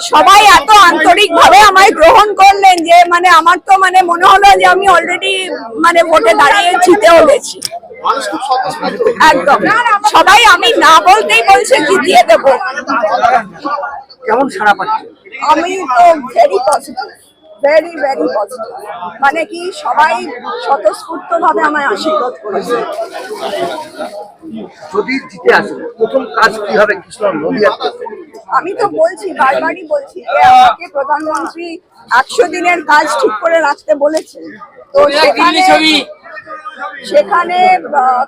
সবাই এত আন্তরিক ভাবে আমায় গ্রহণ করলেন যে মানে আমার তো মানে মনে হলো যে আমি অলরেডি মানে ভোটে দাঁড়িয়ে জিতেও গেছি। একদম। সবাই আমি না বলতেই বলছে জিতিয়ে দেবো। কেমন সাড়া পাচ্ছে আমি তো very positive very very positive মানে কি সবাই স্বতঃস্ফূর্ত ভাবে আমায় আশীর্বাদ করেছে। যদি জিতে আসে প্রথম কাজ কি হবে কৃষ্ণ নদীয়াতে আমি তো বলছি বারবারই বলছি যে আমাকে প্রধানমন্ত্রী একশো দিনের কাজ ঠিক করে রাখতে বলেছেন। তো সেখানে সেখানে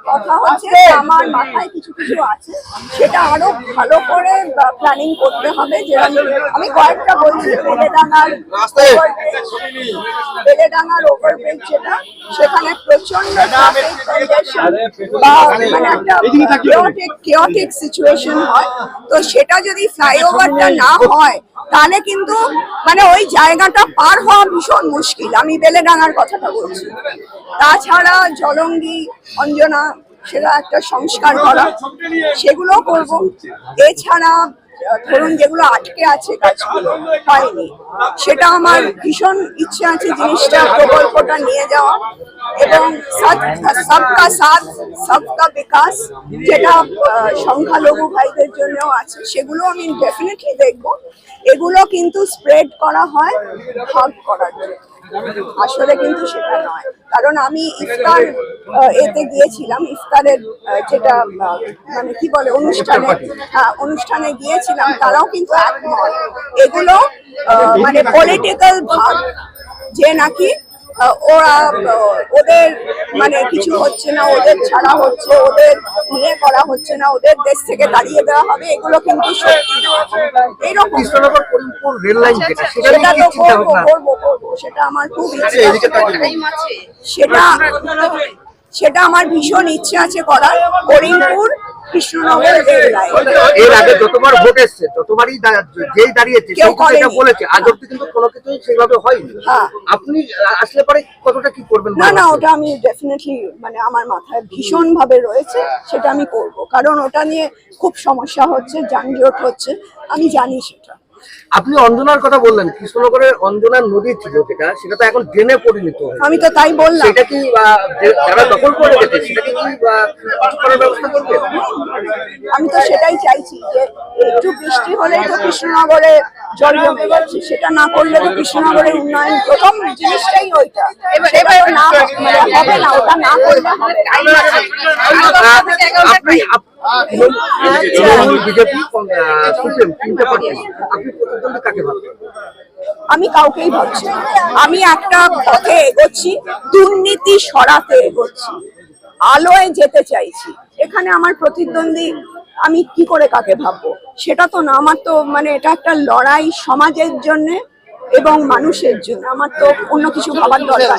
কথা হচ্ছে আমার মাথায় কিছু কিছু আছে। সেটা আরও ভালো করে প্ল্যানিং করতে হবে। যেরকম আমি কয়েকটা বলছি বেলেডাঙ্গার বেলেডাঙ্গার ওভারব্রিজ যেটা সেখানে প্রচণ্ড বা মানে একটা situation হয়। তো সেটা যদি ফ্লাইওভারটা না হয় তাহলে কিন্তু মানে ওই জায়গাটা পার হওয়া ভীষণ মুশকিল। আমি বেলেডাঙ্গার কথাটা বলছি। তাছাড়া জলঙ্গি, অঞ্জনা, সেটা একটা সংস্কার করা সেগুলো করব। এছাড়া ধরুন যেগুলো আটকে আছে কাজগুলো হয়নি। সেটা আমার ভীষণ ইচ্ছে আছে জিনিসটা, প্রকল্পটা নিয়ে যাওয়া। এবং সবকা সাথ সবকা বিকাশ, যেটা সংখ্যালঘু ভাইদের জন্যও আছে, সেগুলো আমি ডেফিনেটলি দেখব। এগুলো কিন্তু স্প্রেড করা হয় ভাগ করার জন্য। আসলে কিন্তু সেটা নয়। কারণ আমি ইফতার এতে গিয়েছিলাম, ইফতারের যেটা মানে কি বলে, অনুষ্ঠানে অনুষ্ঠানে গিয়েছিলাম, তারাও কিন্তু একমত। এগুলো মানে পলিটিক্যাল ভাগ, যে নাকি ওরা ওদের মানে কিছু হচ্ছে না, ওদের ছাড়া হচ্ছে, ওদের নিয়ে করা হচ্ছে না ওদের দেশ থেকে দাঁড়িয়ে দেওয়া হবে এগুলো কিন্তু সত্যি নয়। এইরকম। কৃষ্ণনগর করিমপুর রেল লাইন যেটা সেটা সেটা তো করব করব করব সেটা আমার খুব ইচ্ছে এদিকে আছে তাকিয়ে সেটা সেটা আমার ভীষণ ইচ্ছে আছে করার। করিমপুর কৃষ্ণনগর রেল এর আগে যতবার ভোট এসছে ততবারই যেই দাঁড়িয়েছে করেনি। বলেছে। আজ অব্দি কিন্তু কোনো কিছুই সেইভাবে হয়নি। হ্যাঁ। আপনি আসলে পরে কতটা কি করবেন না না ওটা আমি ডেফিনেটলি মানে আমার মাথায় ভীষণ ভাবে রয়েছে সেটা আমি করব। কারণ ওটা নিয়ে খুব সমস্যা হচ্ছে যানজট হচ্ছে আমি জানি সেটা। আপনি অঞ্জনার কথা বললেন কৃষ্ণনগরের অঞ্জনার নদী ছিল যেটা সেটা তো এখন ড্রেনে পরিণত আমি তো তাই বললাম। সেটা কি যারা দখল করে গেছে সেটা কি করার ব্যবস্থা করবে? আমি তো সেটাই চাইছি যে একটু বৃষ্টি হলেই তো কৃষ্ণনগরে জল জমে যাচ্ছে সেটা না করলে তো কৃষ্ণনগরের উন্নয়ন প্রথম জিনিসটাই ওইটা। তো না হবে না ওটা না করলে হবে আপনি বিজেপি সিপিএম তিনটে পার্টি। আপনি প্রতিদ্বন্দ্বী কাকে ভাবছেন? আমি কাউকেই ভাবছি আমি একটা পথে এগোচ্ছি দুর্নীতি সরাতে এগোচ্ছি। আলোয় যেতে চাইছি। এখানে আমার প্রতিদ্বন্দ্বী আমি কি করে কাকে ভাববো? সেটা তো না আমার তো মানে এটা একটা লড়াই সমাজের জন্য এবং মানুষের জন্য। আমার তো অন্য কিছু ভাবার দরকার